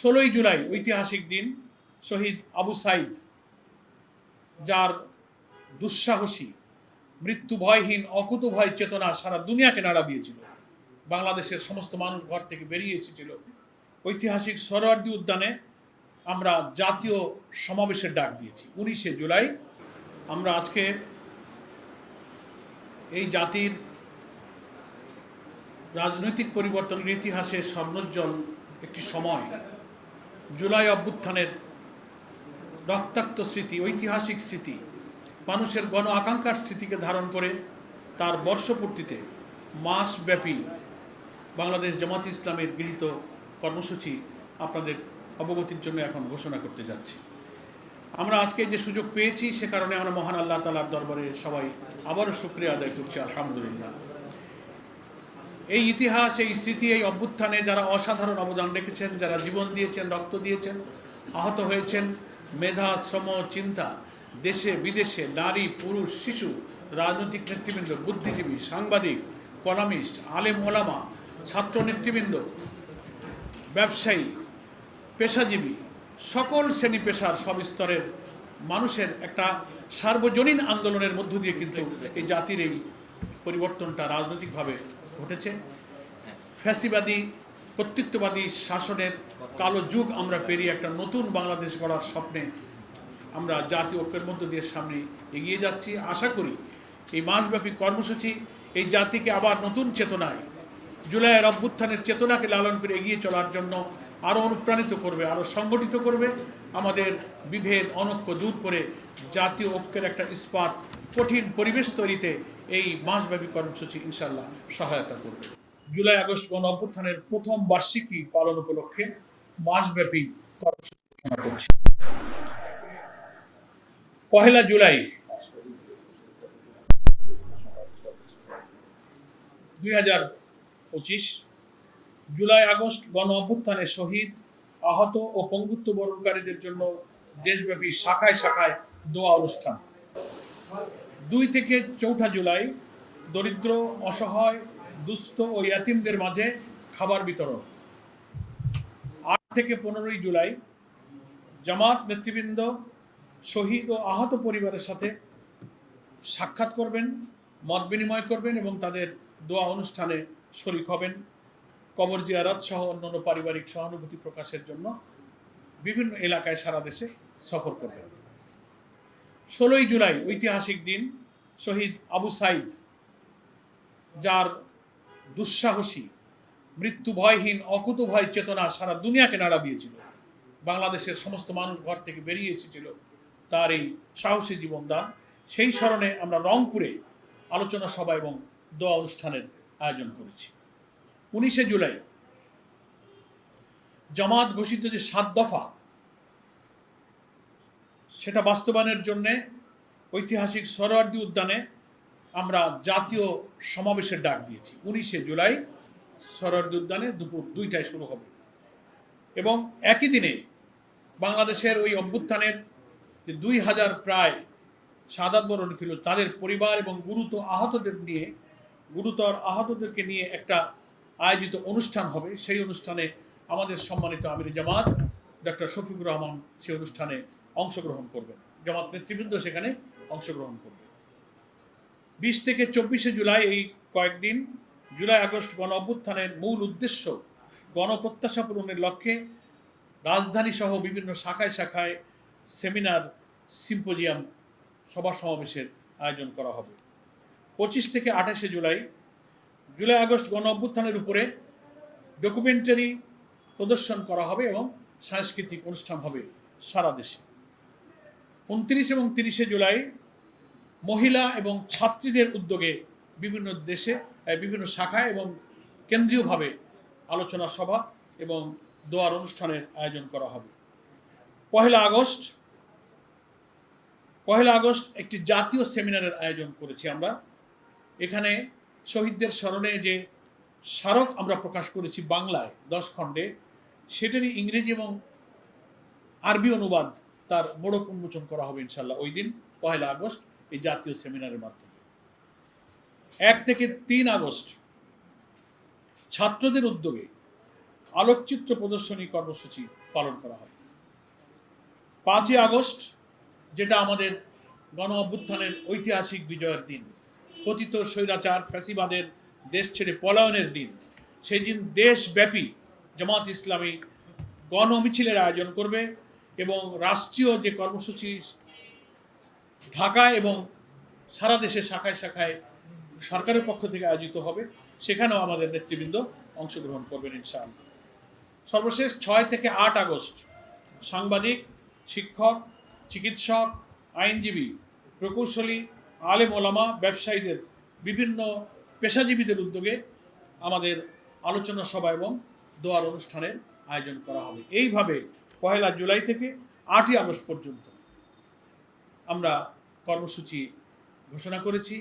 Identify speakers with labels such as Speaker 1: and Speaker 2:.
Speaker 1: ষোলোই জুলাই, ঐতিহাসিক দিন, শহীদ আবু সাইদ, যার দুঃসাহসী মৃত্যু ভয়হীন অকুত ভয় চেতনা সারা দুনিয়াকে নাড়া দিয়েছিল। বাংলাদেশের সমস্ত মানুষ ঘর থেকে বেরিয়ে এসেছিল। ঐতিহাসিক সরোয়ার্দী উদ্যানে আমরা জাতীয় সমাবেশের ডাক দিয়েছি। উনিশে জুলাই আমরা আজকে এই জাতির রাজনৈতিক পরিবর্তনের ইতিহাসে স্বর্ণোজ্জ্বল একটি সময় জুলাই অভ্যুত্থানের রক্তাক্ত স্মৃতি, ঐতিহাসিক স্মৃতি, মানুষের গণ আকাঙ্ক্ষার স্মৃতিকে ধারণ করে তার বর্ষপূর্তিতে মাসব্যাপী বাংলাদেশ জামাত ইসলামের গৃহীত কর্মসূচি আপনাদের অবগতির জন্য এখন ঘোষণা করতে যাচ্ছি। আমরা আজকে যে সুযোগ পেয়েছি সে কারণে আমরা মহান আল্লাহ তালার দরবারে সবাই আবারও শুক্রিয়া আদায় করছি, আলহামদুলিল্লাহ। এই ইতিহাস, এই স্মৃতি, এই অভ্যুত্থানে যারা অসাধারণ অবদান রেখেছেন, যারা জীবন দিয়েছেন, রক্ত দিয়েছেন, আহত হয়েছেন, মেধা, শ্রম, চিন্তা, দেশে, বিদেশে, নারী, পুরুষ, শিশু, রাজনৈতিক নেতৃবৃন্দ, বুদ্ধিজীবী, সাংবাদিক, কলামিস্ট, আলেম ওলামা, ছাত্র নেতৃবৃন্দ, ব্যবসায়ী, পেশাজীবী, সকল শ্রেণি পেশার সব স্তরের মানুষের একটা সার্বজনীন আন্দোলনের মধ্য দিয়ে কিন্তু এই জাতির এই পরিবর্তনটা রাজনৈতিকভাবে ঘটেছে। ফ্যাসিবাদী, কর্তৃত্ববাদী শাসনের কালো যুগ আমরা পেরিয়ে একটা নতুন বাংলাদেশ গড়ার স্বপ্নে আমরা জাতীয় ঐক্যের মধ্য দিয়ে সামনে এগিয়ে যাচ্ছি। আশা করি এই মাসব্যাপী কর্মসূচি এই জাতিকে আবার নতুন চেতনায়, জুলাইয়ের অভ্যুত্থানের চেতনাকে লালন করে এগিয়ে চলার জন্য আরও অনুপ্রাণিত করবে আরও সংগঠিত করবে। আমাদের বিভেদ, অনৈক্য দূর করে জাতীয় ঐক্যের একটা ইস্পাত কঠিন পরিবেশ তৈরিতে এই মাসব্যাপী কর্মসূচি ইনশাল্লাহ সহায়তা করবে। জুলাই, আগস্ট গণ অভ্যুত্থানের প্রথম বার্ষিকী পালন উপলক্ষে মাসব্যাপী কর্মসূচি ঘোষণা করছি। পহেলা জুলাই, দুই হাজার পঁচিশ, জুলাই, আগস্ট গণ অভ্যুত্থানে শহীদ, আহত ও পঙ্গুত্ব বরণকারীদের জন্য দেশব্যাপী শাখায় শাখায় দোয়া অনুষ্ঠান। দুই থেকে চৌঠা জুলাই দরিদ্র, অসহায়, দুস্থ ও ইয়াতিমদের মাঝে খাবার বিতরণ। আট থেকে পনেরোই জুলাই জামাত নেতৃবৃন্দ শহীদ ও আহত পরিবারের সাথে সাক্ষাৎ করবেন, মত বিনিময় করবেন এবং তাদের দোয়া অনুষ্ঠানে শরিক হবেন। কবর জিয়ারত সহ অন্যান্য পারিবারিক সহানুভূতি প্রকাশের জন্য বিভিন্ন এলাকায় সারা দেশে সফর করবেন। ষোলোই জুলাই, ঐতিহাসিক দিন, শহীদ আবু সাইদ, যার দুঃসাহসী মৃত্যু ভয়হীন অকুত ভয় চেতনা সারা দুনিয়াকে নাড়া দিয়েছিল। বাংলাদেশের সমস্ত মানুষ ঘর থেকে বেরিয়ে এসেছিল তার এই সাহসী জীবনদান। সেই স্মরণে আমরা রংপুরে আলোচনা সভা এবং দোয়া অনুষ্ঠানের আয়োজন করেছি। উনিশে জুলাই জামাত ঘোষিত যে সাত দফা সেটা বাস্তবায়নের জন্য ঐতিহাসিক সরোয়ার্দী উদ্যানে আমরা জাতীয় সমাবেশের ডাক দিয়েছি। উনিশে জুলাই সরোয়ার্দী উদ্যানে দুপুর দুইটায় শুরু হবে। এবং একই দিনে বাংলাদেশের ওই অভ্যুত্থানের যে দুই হাজার প্রায় সাদাত বরণ ছিল, তাদের পরিবার এবং গুরুতর আহতদের নিয়ে, গুরুতর আহতদেরকে নিয়ে একটা আয়োজিত অনুষ্ঠান হবে। সেই অনুষ্ঠানে আমাদের সম্মানিত আমির জামাত ডক্টর শফিকুর রহমান সেই অনুষ্ঠানে অংশগ্রহণ করবেন। জামাত নেতৃবৃন্দ সেখানে অংশগ্রহণ করবে। বিশ থেকে চব্বিশে জুলাই এই কয়েকদিন, জুলাই, আগস্ট গণ অভ্যুত্থানের মূল উদ্দেশ্য গণপ্রত্যাশা পূরণের লক্ষ্যে রাজধানী সহ বিভিন্ন শাখায় শাখায় সেমিনার, সিম্পোজিয়াম, সভা সমাবেশের আয়োজন করা হবে। পঁচিশ থেকে আঠাশে জুলাই জুলাই, আগস্ট গণ অভ্যুত্থানের উপরে ডকুমেন্টারি প্রদর্শন করা হবে এবং সাংস্কৃতিক অনুষ্ঠান হবে সারা দেশে। উনত্রিশ এবং তিরিশে জুলাই মহিলা এবং ছাত্রীদের উদ্যোগে বিভিন্ন দেশে বিভিন্ন শাখায় এবং কেন্দ্রীয়ভাবে আলোচনা সভা এবং দোয়ার অনুষ্ঠানের আয়োজন করা হবে। পহেলা আগস্ট পহেলা আগস্ট একটি জাতীয় সেমিনারের আয়োজন করেছি আমরা। এখানে শহীদদের স্মরণে যে স্মারক আমরা প্রকাশ করেছি বাংলায় দশ খণ্ডে, সেটারই ইংরেজি এবং আরবি অনুবাদ তার মোড়ক উন্মোচন করা হবে ইনশাল্লাহ ওই দিন, পহেলা আগস্ট, এই জাতীয় সেমিনারের মাধ্যমে। এক থেকে তিন আগস্ট, ছাত্রদের উদ্যোগে আলোকচিত্র প্রদর্শনী কর্মসূচি পালন করা হবে। পাঁচই আগস্ট, যেটা আমাদের গণ অভ্যুত্থানের ঐতিহাসিক বিজয়ের দিন, কথিত স্বৈরাচার, ফ্যাসিবাদের দেশ ছেড়ে পলায়নের দিন, সেই দিন দেশব্যাপী জামাত ইসলামী গণ মিছিলের আয়োজন করবে। এবং রাষ্ট্রীয় যে কর্মসূচি ঢাকায় এবং সারা দেশে শাখায় শাখায় সরকারের পক্ষ থেকে আয়োজিত হবে, সেখানেও আমাদের নেতৃবৃন্দ অংশগ্রহণ করবেন ইনশাআল্লাহ। সর্বশেষ ছয় থেকে আট আগস্ট সাংবাদিক, শিক্ষক, চিকিৎসক, আইনজীবী, প্রকৌশলী, আলেম ওলামা, ব্যবসায়ীদের বিভিন্ন পেশাজীবীদের উদ্যোগে আমাদের আলোচনা সভা এবং দোয়ার অনুষ্ঠানের আয়োজন করা হবে। এইভাবে পহেলা জুলাই থেকে আটই আগস্ট পর্যন্ত। আমরা কর্মসূচি ঘোষণা করেছি।